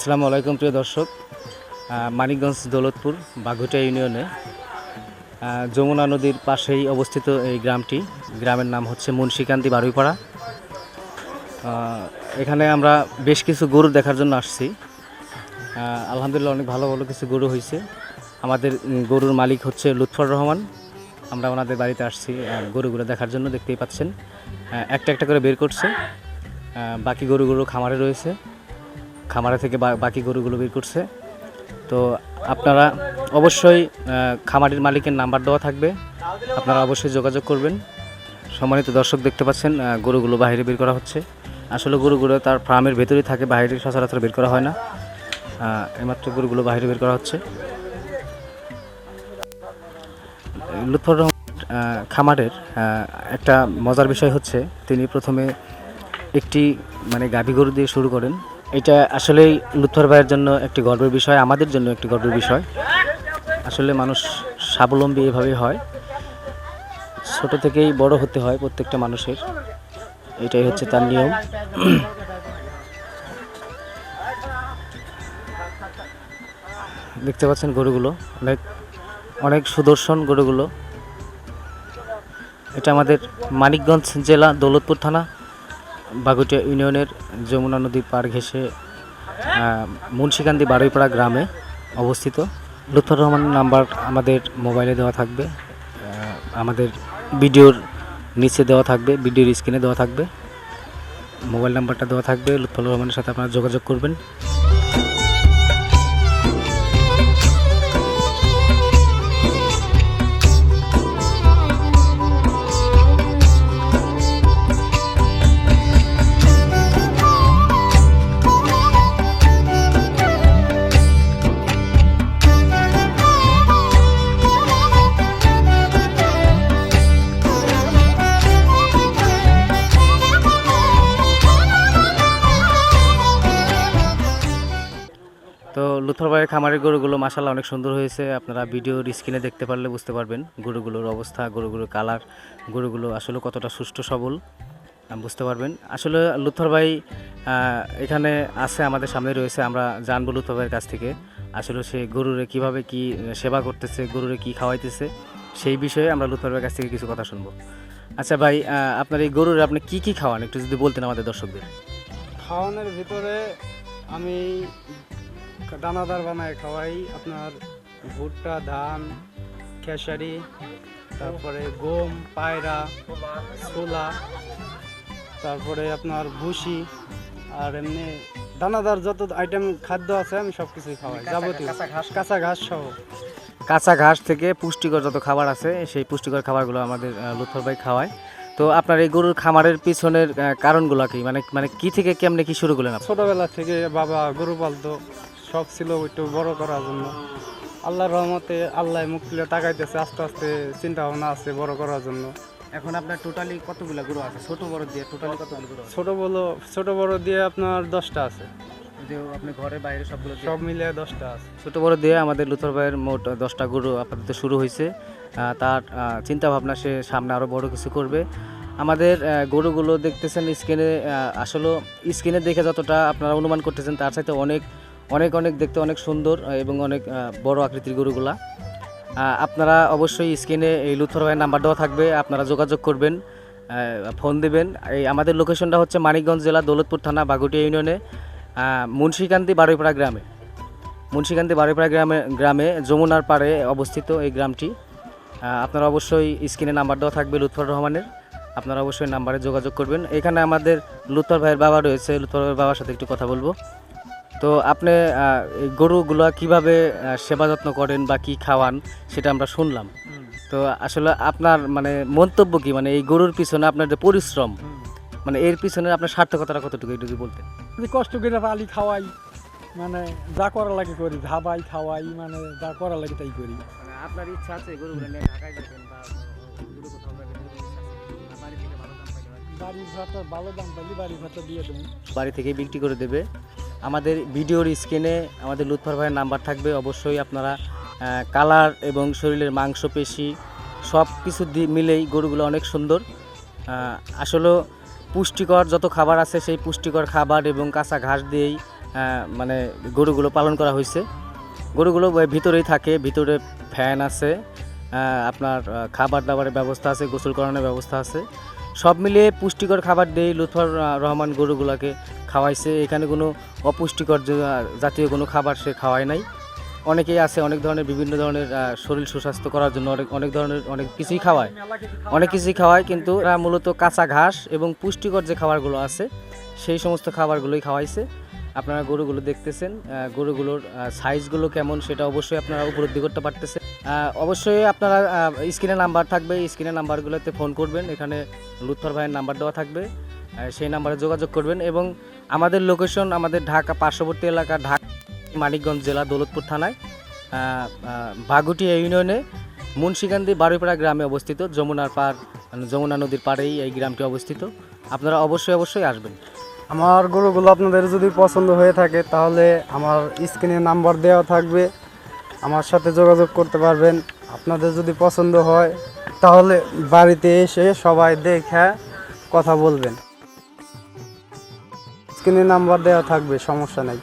আসসালামু আলাইকুম, প্রিয় দর্শক। মানিকগঞ্জ দৌলতপুর বাঘুটা ইউনিয়নে যমুনা নদীর পাশেই অবস্থিত এই গ্রামটি। গ্রামের নাম হচ্ছে মুন্সিকান্তি বারুইপাড়া। এখানে আমরা বেশ কিছু গরু দেখার জন্য আসছি। আলহামদুলিল্লাহ অনেক ভালো ভালো কিছু গরু হয়েছে। আমাদের গরুর মালিক হচ্ছে লুৎফর রহমান। আমরা ওনাদের বাড়িতে আসছি গরুগুলো দেখার জন্য দেখতেই পাচ্ছেন। একটা একটা করে বের করছে। বাকি গরুগুলো খামারে রয়েছে। খামারে থেকে বাকি গরুগুলো বের করছে। তো আপনারা অবশ্যই খামারের মালিকের নাম্বার দেওয়া থাকবে। আপনারা অবশ্যই যোগাযোগ করবেন। সম্মানিত দর্শক দেখতে পাচ্ছেন গরুগুলো বাইরে বের করা হচ্ছে। আসলে গরুগুলো তার ফার্মের ভেতরেই থাকে, বাইরে সচরাচর বের করা হয় না। এইমাত্র গরুগুলো বাইরে বের করা হচ্ছে। লুৎফর রহমান খামারের একটা মজার বিষয় হচ্ছে, তিনি প্রথমে একটি মানে গাভী গরু দিয়ে শুরু করেন। এটা আসলেই লুৎফর ভাইয়ের জন্য একটি গর্বের বিষয়, আমাদের জন্য একটি গর্বের বিষয়। আসলে মানুষ স্বাবলম্বী এভাবেই হয়। ছোট থেকেই বড় হতে হয় প্রত্যেকটা মানুষের। এটাই হচ্ছে তার নিয়ম। দেখতে পাচ্ছেন গরুগুলো, অনেক অনেক সুদর্শন গরুগুলো। এটা আমাদের মানিকগঞ্জ জেলা দৌলতপুর থানা। বাগুটিয়া ইউনিয়নের যমুনা নদী পার ঘেসে মুন্সিকান্দি বারুইপাড়া গ্রামে অবস্থিত। লুৎফর রহমানের নাম্বার আমাদের মোবাইলে দেওয়া থাকবে আমাদের ভিডিওর নিচে দেওয়া থাকবে, ভিডিওর স্ক্রিনে দেওয়া থাকবে। মোবাইল নাম্বারটা দেওয়া থাকবে, লুৎফর রহমানের সাথে আপনারা যোগাযোগ করবেন। তো লুথর ভাইয়ের খামারের গরুগুলো মাসাল্লাহ অনেক সুন্দর হয়েছে। আপনারা ভিডিওর স্ক্রিনে দেখতে পারলে বুঝতে পারবেন গরুগুলোর অবস্থা, গরুগুলোর কালার গরুগুলো আসলে কতটা সুষ্ঠু, সবল বুঝতে পারবেন। আসলে লুথর ভাই এখানে আছে, আমাদের সামনে রয়েছে, আমরা জানব লুথর ভাইয়ের কাছ থেকে। আসলে সে গরুরে কীভাবে কি সেবা করতেছে, গরুরে কি খাওয়াইতেছে, সেই বিষয়ে আমরা লুথর ভাইয়ের কাছ থেকে কিছু কথা শুনব। আচ্ছা ভাই আপনার এই গরুর আপনি কি কি খাওয়ান? একটু যদি বলতেন আমাদের দর্শকদের। খাওয়ানোর ভিতরে আমি দানাদার বানায় খাওয়াই। আপনার ভুট্টা ধান খেসারি তারপরে গম পায়রা ছোলা তারপরে আপনার ভুসি আর এমনি দানাদার যত আইটেম খাদ্য আছে আমি সব কিছুই খাওয়াই যাবতীয়। কাঁচা ঘাস? কাঁচা ঘাস সহ। কাঁচা ঘাস থেকে পুষ্টিকর যত খাবার আছে সেই পুষ্টিকর খাবারগুলো আমাদের লুৎফর ভাই খাওয়ায়। তো আপনার এই গরুর খামারের পিছনের কারণগুলো কি? মানে মানে কি থেকে কেমনে কি শুরু করলেন আপনি? ছোটবেলা থেকে বাবা গরু পালতো শখ ছিল একটু বড় করার জন্য। আল্লাহর রহমতে আল্লাহ মুখ তুলে তাকাইতেছে আস্তে আস্তে চিন্তা ভাবনা আছে বড় করার জন্য। এখন আপনার টোটালি কতগুলো গরু আছে? ছোট বড় দিয়ে টোটালি কতগুলো গরু ছোট বড় ছোট বড় দিয়ে আপনার দশটা আছে। আপনি ঘরে বাইরে সবগুলো সব মিলে দশটা আছে। ছোট বড় দিয়ে আমাদের লুথর ভাইয়ের মোট দশটা গরু আপাতত শুরু হয়েছে তার চিন্তা ভাবনা সে সামনে আরও বড় কিছু করবে। আমাদের গরুগুলো দেখতেছেন স্ক্রিনে আসলে স্ক্রিনে দেখে যতটা আপনারা অনুমান করতেছেন তার সাথে অনেক অনেক অনেক দেখতে অনেক সুন্দর এবং অনেক বড় আকৃতির গরুগুলা। আপনারা অবশ্যই স্ক্রিনে এই লুথর ভাইয়ের নাম্বার দেওয়া থাকবে, আপনারা যোগাযোগ করবেন ফোন দেবেন। এই আমাদের লোকেশনটা হচ্ছে মানিকগঞ্জ জেলা দৌলতপুর থানা বাগুটিয়া ইউনিয়নে মুন্সিকান্তি বারুইপাড়া গ্রামে। মুন্সিকান্তি বারুইপাড়া গ্রামে গ্রামে, যমুনার পাড়ে অবস্থিত এই গ্রামটি। আপনারা অবশ্যই স্ক্রিনে নাম্বার দেওয়া থাকবে লুৎফর রহমানের, আপনারা অবশ্যই নাম্বারে যোগাযোগ করবেন। এখানে আমাদের লুৎফর ভাইয়ের বাবা রয়েছে, লুৎফর ভাইয়ের বাবার সাথে একটু কথা বলব। তো আপনি এই গরুগুলো কীভাবে সেবা যত্ন করেন বা কি খাওয়ান সেটা আমরা শুনলাম। তো আসলে আপনার মানে মন্তব্য কি? মানে এই গরুর পিছনে আপনার যে পরিশ্রম মানে এর পিছনে আপনার সার্থকতাটা কতটুকু একটু যদি বলতেন। যদি কষ্ট করে পালি খাওয়াই মানে যা করা লাগে করি ধাবাই খাওয়াই মানে যা করা লাগে তাই করি। মানে আপনার ইচ্ছা আছে গরুগুলো নিয়ে ঢাকায় যাবেন বা বাড়ির ভালো দাম পাইলে বাড়ির দিয়ে দেবো। বাড়ি থেকে বিক্রি করে দেবে। আমাদের ভিডিওর স্ক্রিনে আমাদের লুৎফর ভাইয়ের নাম্বার থাকবে। অবশ্যই আপনারা কালার এবং শরীরের মাংসপেশি সব কিছু মিলেই গরুগুলো অনেক সুন্দর। আসলে পুষ্টিকর যত খাবার আছে সেই পুষ্টিকর খাবার এবং কাঁচা ঘাস দিয়েই মানে গরুগুলো পালন করা হয়েছে। গরুগুলো ভিতরেই থাকে, ভিতরে ফ্যান আছে আপনার খাবার দাবারের ব্যবস্থা আছে গোসল করানোর ব্যবস্থা আছে। সব মিলিয়ে পুষ্টিকর খাবার দিয়ে লুৎফর রহমান গরুগুলোকে খাওয়াইছে। এখানে কোনো অপুষ্টিকর জাতীয় কোনো খাবার সে খাওয়ায় নাই। অনেকেই আছে, অনেক ধরনের বিভিন্ন ধরনের শরীর সুস্বাস্থ্য করার জন্য অনেক অনেক ধরনের, অনেক কিছুই খাওয়ায়। অনেক কিছুই খাওয়ায়, কিন্তু মূলত কাঁচা ঘাস এবং পুষ্টিকর যে খাবারগুলো আছে, সেই সমস্ত খাবারগুলোই খাওয়াইছে। আপনারা গরুগুলো দেখতেছেন গরুগুলোর সাইজগুলো কেমন সেটা অবশ্যই আপনারা উপলব্ধি করতে পারতেছেন। অবশ্যই আপনারা স্ক্রিনে নাম্বার থাকবে স্ক্রিনের নাম্বারগুলোতে ফোন করবেন এখানে লুৎফর ভাইয়ের নাম্বার দেওয়া থাকবে সেই নাম্বারে যোগাযোগ করবেন এবং আমাদের লোকেশন আমাদের ঢাকা পার্শ্ববর্তী এলাকা ঢাকা মানিকগঞ্জ জেলা দৌলতপুর থানায় আহ, ইউনিয়নে মুন্সিকান্দি বারুইপাড়া গ্রামে অবস্থিত যমুনার পার মানে যমুনা নদীর পাড়েই এই গ্রামটি অবস্থিত আপনারা অবশ্যই অবশ্যই আসবেন। আমার গরুগুলো আপনাদের যদি পছন্দ হয়ে থাকে তাহলে আমার স্ক্রিনে নাম্বার দেওয়া থাকবে আমার সাথে যোগাযোগ করতে পারবেন। আপনাদের যদি পছন্দ হয়, তাহলে বাড়িতে এসে সবাই দেখে কথা বলবেন। স্ক্রিনে নাম্বার দেওয়া থাকবে, সমস্যা নেই।